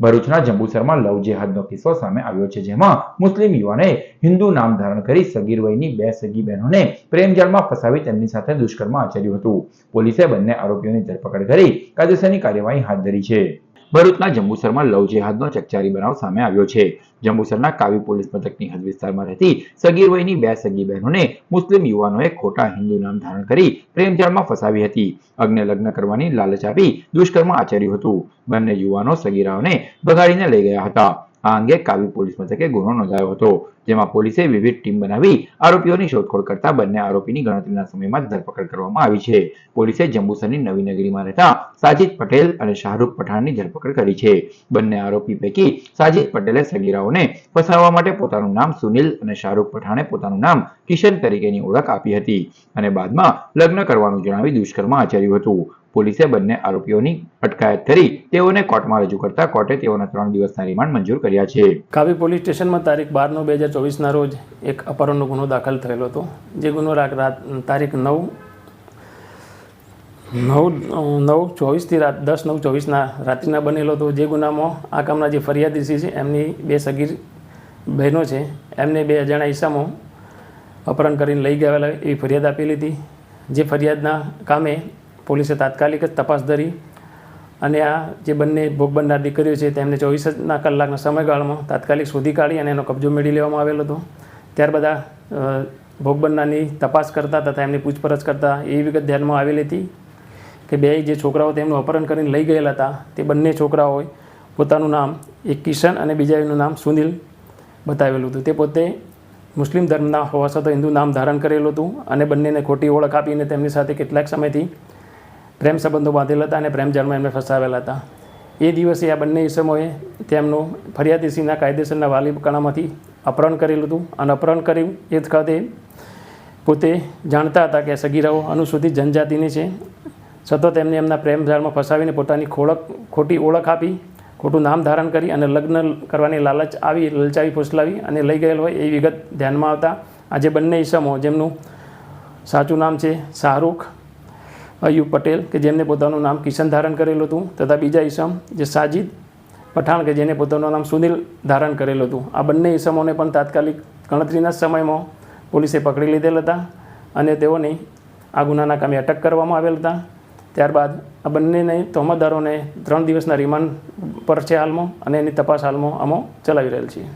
ભરૂચના જંબુસરમાં લવ જેહાદનો કિસ્સો સામે આવ્યો છે, જેમાં મુસ્લિમ યુવાને હિન્દુ નામ ધારણ કરી સગીર વયની બે સગી બહેનોને પ્રેમજાળમાં ફસાવી તેમની સાથે દુષ્કર્મ આચર્યું હતું. પોલીસે બંને આરોપીઓની ધરપકડ કરી કાયદેસરની કાર્યવાહી હાથ ધરી છે. ભરૂચના જંબુસરમાં લવ જેહાદનો ચકચારી બનાવ સામે આવ્યો છે. જંબુસરના કાવી પોલીસ મથકની હદ વિસ્તારમાં રહેતી સગીર વયની બે સગી બહેનોને મુસ્લિમ યુવાનોએ ખોટા હિન્દુ નામ ધારણ કરી પ્રેમજાળમાં ફસાવી હતી. અગ્ને લગ્ન કરવાની લાલચ આપી દુષ્કર્મ આચર્યું હતું. બંને યુવાનો સગીરાઓને ભગાડીને લઈ ગયા હતા. આ અંગે કાવી પોલીસ મથકે ગુનો નોંધાયો હતો, જેમાં પોલીસે વિવિધ ટીમ બનાવી આરોપીઓની શોધખોળ કરતા બંને આરોપીની ગણતરીના સમયમાં ધરપકડ કરવામાં આવી છે. પોલીસે જંબુસરની નવી નગરીમાં રહેતા સાજિદ પટેલ અને શાહરૂખ પઠાણની ધરપકડ કરી છે. બંને આરોપી પૈકી સાજિદ પટેલે સગીરાઓને ફસાવવા માટે પોતાનું નામ સુનિલ અને શાહરૂખ પઠાણે પોતાનું નામ કિશન તરીકેની ઓળખ આપી હતી અને બાદમાં લગ્ન કરવાનું જણાવી દુષ્કર્મ આચર્યું હતું. પોલીસે બંને આરોપીઓની અટકાયત કરી તેઓને કોર્ટમાં રજૂ કરતા કોર્ટે તેઓના ત્રણ દિવસના રિમાન્ડ મંજૂર કર્યા છે. કાવી પોલીસ સ્ટેશનમાં તારીખ બાર નવ બે હજાર ચોવીસના રોજ એક અપહરણનો ગુનો દાખલ થયેલો હતો. જે ગુનો રાત તારીખ નવ નવ નવ ચોવીસથી રાત દસ નવ ચોવીસના રાત્રિના બનેલો હતો. જે ગુનામાં આ કામના જે ફરિયાદી છે, એમની બે સગીર બહેનો છે, એમને બે અજાણ્યા ઈસામાં અપહરણ કરીને લઈ ગયેલા એવી ફરિયાદ આપેલી હતી. જે ફરિયાદના કામે પોલીસે તાત્કાલિક જ તપાસ ધરી અને આ જે બંને ભોગ બનનાર દીકરીઓ છે તેમને ચોવીસના કલાકના સમયગાળામાં તાત્કાલિક શોધી કાઢી અને એનો કબજો મેળવી લેવામાં આવેલો હતો. ત્યારબાદ આ ભોગ બનનારની તપાસ કરતા તથા એમની પૂછપરછ કરતા એ વિગત ધ્યાનમાં આવેલી હતી કે બે જે છોકરાઓ તેમનું અપહરણ કરીને લઈ ગયેલા હતા તે બંને છોકરાઓએ પોતાનું નામ એક કિશન અને બીજાનું નામ સુનિલ બતાવેલું હતું. તે પોતે મુસ્લિમ ધર્મના હોવા છતાં હિન્દુ નામ ધારણ કરેલું હતું અને બંનેને ખોટી ઓળખ આપીને તેમની સાથે કેટલાક સમયથી પ્રેમ સંબંધો બાંધેલા હતા અને પ્રેમજાળમાં એમને ફસાવેલા હતા. એ દિવસે આ બંને ઈસમોએ તેમનું ફરિયાદીસીના કાયદેસરના વાલી કણામાંથી અપહરણ કરેલું હતું. અને અપહરણ કર્યું એ જ વખતે પોતે જાણતા હતા કે સગીરાઓ અનુસૂચિત જનજાતિની છે. સતત એમને એમના પ્રેમજાળમાં ફસાવીને પોતાની ખોળક, ખોટી ઓળખ આપી, ખોટું નામ ધારણ કરી અને લગ્ન કરવાની લાલચ આવી, લલચાવી, ફોસલાવી અને લઈ ગયેલ હોય એ વિગત ધ્યાનમાં આવતા આજે બંને ઈસમો જેમનું સાચું નામ છે શાહરૂખ અયુબ પટેલ, કે જેમને પોતાનું નામ કિશન ધારણ કરેલું હતું, તથા બીજા ઈસમ જે સાજિદ પઠાણ, કે જેને પોતાનું નામ સુનિલ ધારણ કરેલું હતું. આ બંને ઈસમોને પણ તાત્કાલિક ગણતરીના સમયમાં પોલીસે પકડી લીધેલ હતા અને તેઓની આ ગુનાના કામે અટક કરવામાં આવેલ હતા. ત્યારબાદ આ બંનેને તહોમતદારોને ત્રણ દિવસના રિમાન્ડ પર છે હાલમાં અને એની તપાસ હાલમાં અમો ચલાવી રહેલ છીએ.